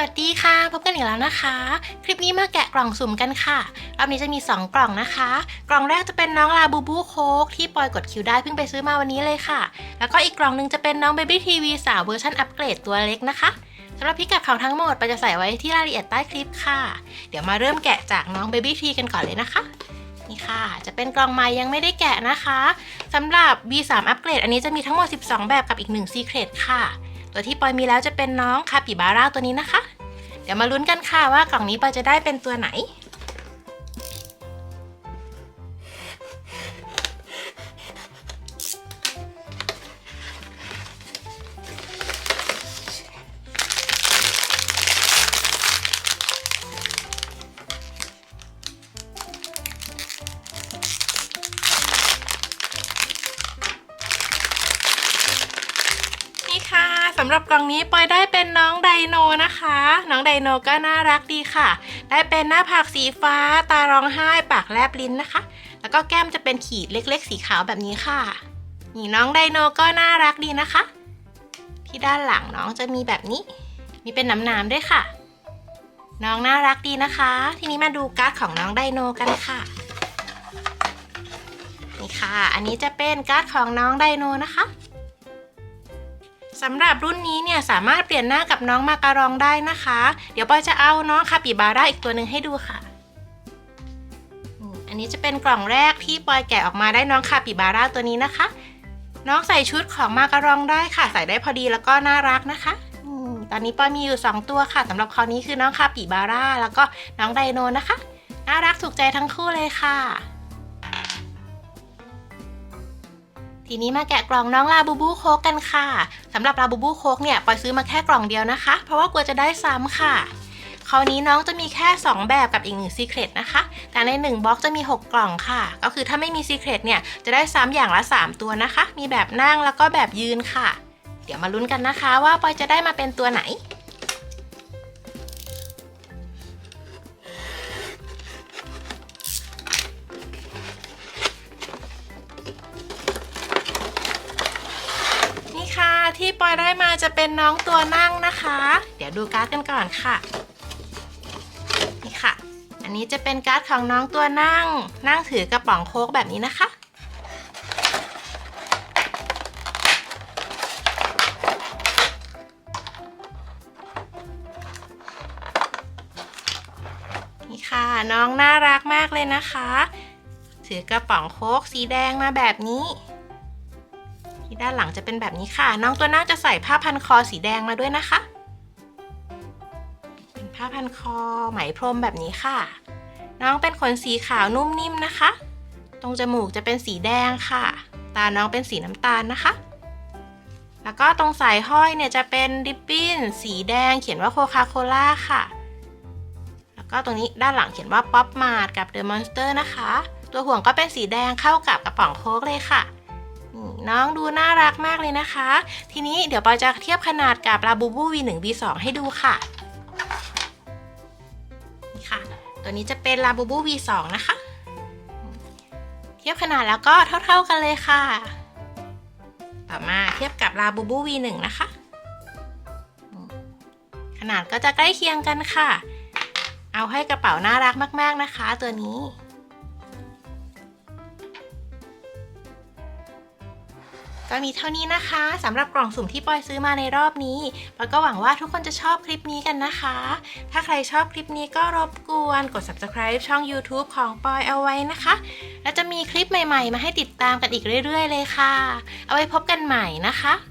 วัสดีค่ะ พบกันอีกแล้วนะคะ คลิปนี้มาแกะกล่องสุ่มกันค่ะรอบนี้จะมี 2 กล่องนะคะ กล่องแรกจะเป็นน้องลาบูบูโคกที่ปอยกดคิวได้เพิ่งไปซื้อมาวันนี้เลยค่ะ แล้วก็อีกกล่องหนึงจะเป็นน้องเบบี้ทีวีสาวเวอร์ชันอัปเกรดตัวเล็กนะคะสำหรับพิกัดของทั้งหมดปอยจะใส่ไว้ที่รายละเอียดใต้คลิปค่ะ เดี๋ยวมาเริ่มแกะจากน้องเบบี้ทีกันก่อนเลยนะคะนี่ค่ะจะเป็นกล่องใหม่ยังไม่ได้แกะนะคะสำหรับ B3 อัปเกรดอันนี้จะมีทั้งหมด 12 แบบกับอีก1 Secret ค่ะ ตัวที่ปอยมีแล้วจะเป็นน้องคาปิบาร่าตัวนี้นะคะ เดี๋ยวมาลุ้นกันค่ะว่ากล่องนี้ปอยจะได้เป็นตัวไหน สำหรับกล่องนี้ปอยได้เป็นน้องไดโนนะคะ น้องไดโนก็น่ารักดีค่ะ ได้เป็นหน้าผากสีฟ้า ตาร้องไห้ ปากแลบลิ้นนะคะ แล้วก็แก้มจะเป็นขีดเล็ก ๆ สีขาวแบบนี้ค่ะ นี่น้องไดโนก็น่ารักดีนะคะ ที่ด้านหลังน้องจะมีแบบนี้ มีเป็นน้ำๆด้วยค่ะ น้องน่ารักดีนะคะ ทีนี้มาดูการ์ดของน้องไดโนกันค่ะ นี่ค่ะ อันนี้จะเป็นการ์ดของน้องไดโนนะคะ สำหรับรุ่นนี้เนี่ยสามารถเปลี่ยนหน้ากับน้องมาการองได้นะคะ เดี๋ยวปอยจะเอาน้องคาปิบาร่าอีกตัวหนึ่งให้ดูค่ะ อันนี้จะเป็นกล่องแรกที่ปอยแกะออกมาได้น้องคาปิบาร่าตัวนี้นะคะ น้องใส่ชุดของมาการองได้ค่ะ ใส่ได้พอดีแล้วก็น่ารักนะคะอตอนนี้ปอยมีอยู่ 2 ตัวค่ะสำหรับคราวนี้คือน้องคาปิบาร่าแล้วก็น้องไดโนนะคะ น่ารักถูกใจทั้งคู่เลยค่ะ ทีนี้มาแกะกล่องน้องลาบูบูโคกกันค่ะสำหรับลาบูบูโคกเนี่ยปอยซื้อมาแค่กล่องเดียวนะคะ เพราะว่ากลัวจะได้ซ้ำค่ะ คราวนี้น้องจะมีแค่ 2 แบบกับอีกหนึ่งซีเครตนะคะ แต่ใน 1บล็อกจะมี 6 กล่องค่ะ ก็คือถ้าไม่มีซีเครตเนี่ยจะได้ซ้ำอย่างละ 3 ตัวนะคะ มีแบบนั่งแล้วก็แบบยืนค่ะ เดี๋ยวมาลุ้นกันนะคะว่าปอยจะได้มาเป็นตัวไหน ที่ปอยได้มาจะเป็นน้องตัวนั่งนะคะ เดี๋ยวดูการ์ดกันก่อนค่ะ นี่ค่ะ อันนี้จะเป็นการ์ดของน้องตัวนั่ง นั่งถือกระป๋องโค้กแบบนี้นะคะ นี่ค่ะน้องน่ารักมากเลยนะคะ ถือกระป๋องโค้กสีแดงมาแบบนี้ ที่ด้านหลังจะเป็นแบบนี้ค่ะ น้องตัวน่าจะใส่ผ้าพันคอสีแดงมาด้วยนะคะ เป็นผ้าพันคอไหมพรมแบบนี้ค่ะ น้องเป็นขนสีขาวนุ่มนิ่มนะคะ ตรงจมูกจะเป็นสีแดงค่ะ ตาน้องเป็นสีน้ำตาลนะคะ แล้วก็ตรงสายห้อยเนี่ยจะเป็นริบบิ้นสีแดง เขียนว่าโคคาโคล่าค่ะแล้วก็ตรงนี้ด้านหลังเขียนว่าป๊อปมาร์กับเดอะมอนสเตอร์นะคะ ตัวห่วงก็เป็นสีแดงเข้ากับกระป๋องโค้กเลยค่ะ น้องดูน่ารักมากเลยนะคะ ทีนี้เดี๋ยวปอยจะเทียบขนาดกับลาบูบู V1 V2 ให้ดูค่ะนี่ค่ะ ตัวนี้จะเป็นลาบูบู V2 นะคะ เทียบขนาดแล้วก็เท่า ๆกันเลยค่ะ ต่อมาเทียบกับลาบูบู V1 นะคะ ขนาดก็จะใกล้เคียงกันค่ะ เอาให้กระเป๋าน่ารักมากๆนะคะ ตัวนี้ ก็มีเท่านี้นะคะสำหรับกล่องสุ่มที่ปอยซื้อมาในรอบนี้ปอยก็หวังว่าทุกคนจะชอบคลิปนี้กันนะคะ ถ้าใครชอบคลิปนี้ก็รบกวนกด subscribe ช่อง YouTube ของปอยเอาไว้นะคะ และจะมีคลิปใหม่ๆ มาให้ติดตามกันอีกเรื่อย ๆ เลยค่ะ เอาไว้พบกันใหม่นะคะ